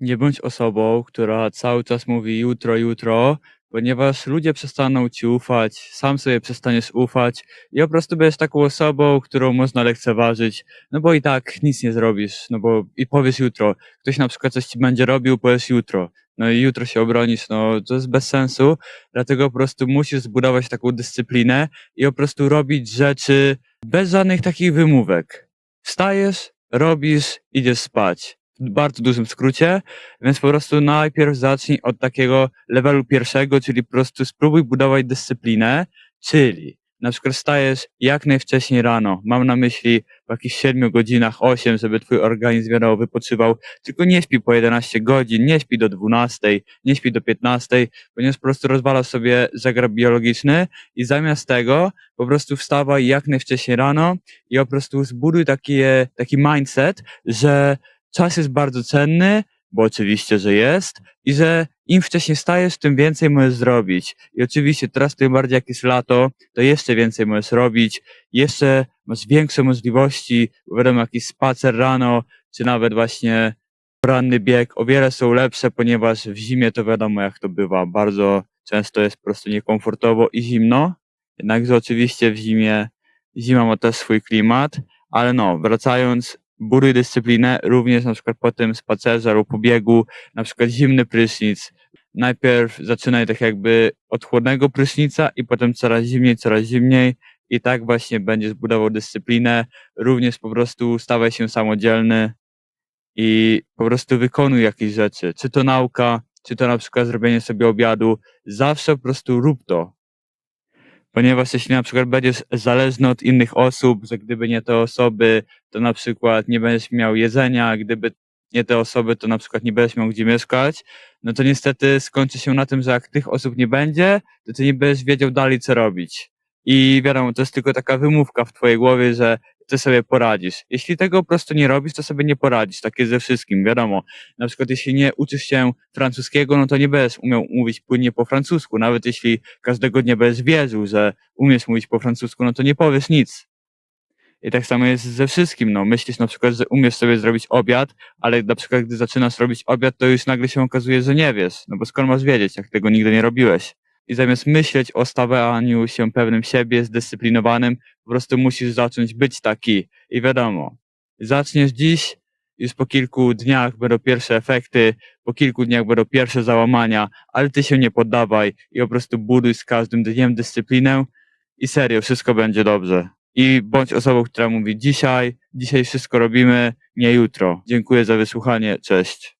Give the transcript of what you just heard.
Nie bądź osobą, która cały czas mówi jutro, jutro, ponieważ ludzie przestaną ci ufać, sam sobie przestaniesz ufać i po prostu będziesz taką osobą, którą można lekceważyć, no bo i tak nic nie zrobisz, no bo i powiesz jutro. Ktoś na przykład coś ci będzie robił, powiesz jutro. No i jutro się obronisz, no to jest bez sensu, dlatego po prostu musisz zbudować taką dyscyplinę i po prostu robić rzeczy bez żadnych takich wymówek. Wstajesz, robisz, idziesz spać. W bardzo dużym skrócie, więc po prostu najpierw zacznij od takiego levelu pierwszego, czyli po prostu spróbuj budować dyscyplinę, czyli na przykład wstajesz jak najwcześniej rano, mam na myśli w jakichś 7 godzinach, 8, żeby twój organizm wiadomo wypoczywał, tylko nie śpi po 11 godzin, nie śpi do 12, nie śpi do 15, ponieważ po prostu rozwalasz sobie zegar biologiczny i zamiast tego po prostu wstawaj jak najwcześniej rano i po prostu zbuduj takie, taki mindset, że czas jest bardzo cenny, bo oczywiście, że jest, i że im wcześniej stajesz, tym więcej możesz zrobić. I oczywiście teraz tym bardziej jak jest lato, to jeszcze więcej możesz robić, jeszcze masz większe możliwości, wiadomo, jakiś spacer rano, czy nawet właśnie poranny bieg, o wiele są lepsze, ponieważ w zimie to wiadomo jak to bywa, bardzo często jest po prostu niekomfortowo i zimno, jednakże oczywiście w zimie, zima ma też swój klimat, ale no, wracając, buduj dyscyplinę również na przykład po tym spacerze lub po biegu, na przykład zimny prysznic. Najpierw zaczynaj tak jakby od chłodnego prysznica i potem coraz zimniej, coraz zimniej i tak właśnie będziesz budował dyscyplinę. Również po prostu stawaj się samodzielny i po prostu wykonuj jakieś rzeczy. Czy to nauka, czy to na przykład zrobienie sobie obiadu. Zawsze po prostu rób to. Ponieważ jeśli na przykład będziesz zależny od innych osób, że gdyby nie te osoby, to na przykład nie będziesz miał jedzenia, gdyby nie te osoby, to na przykład nie będziesz miał gdzie mieszkać, no to niestety skończy się na tym, że jak tych osób nie będzie, to ty nie będziesz wiedział dalej co robić. I wiadomo, to jest tylko taka wymówka w twojej głowie, że ty sobie poradzisz. Jeśli tego po prostu nie robisz, to sobie nie poradzisz. Tak jest ze wszystkim, wiadomo. Na przykład jeśli nie uczysz się francuskiego, no to nie będziesz umiał mówić płynnie po francusku. Nawet jeśli każdego dnia będziesz wierzył, że umiesz mówić po francusku, no to nie powiesz nic. I tak samo jest ze wszystkim, no. Myślisz na przykład, że umiesz sobie zrobić obiad, ale na przykład gdy zaczynasz robić obiad, to już nagle się okazuje, że nie wiesz. No bo skąd masz wiedzieć, jak tego nigdy nie robiłeś? I zamiast myśleć o stawaniu się pewnym siebie, zdyscyplinowanym, po prostu musisz zacząć być taki. I wiadomo, zaczniesz dziś, już po kilku dniach będą pierwsze efekty, po kilku dniach będą pierwsze załamania, ale ty się nie poddawaj i po prostu buduj z każdym dniem dyscyplinę i serio, wszystko będzie dobrze. I bądź osobą, która mówi dzisiaj, dzisiaj wszystko robimy, nie jutro. Dziękuję za wysłuchanie, cześć.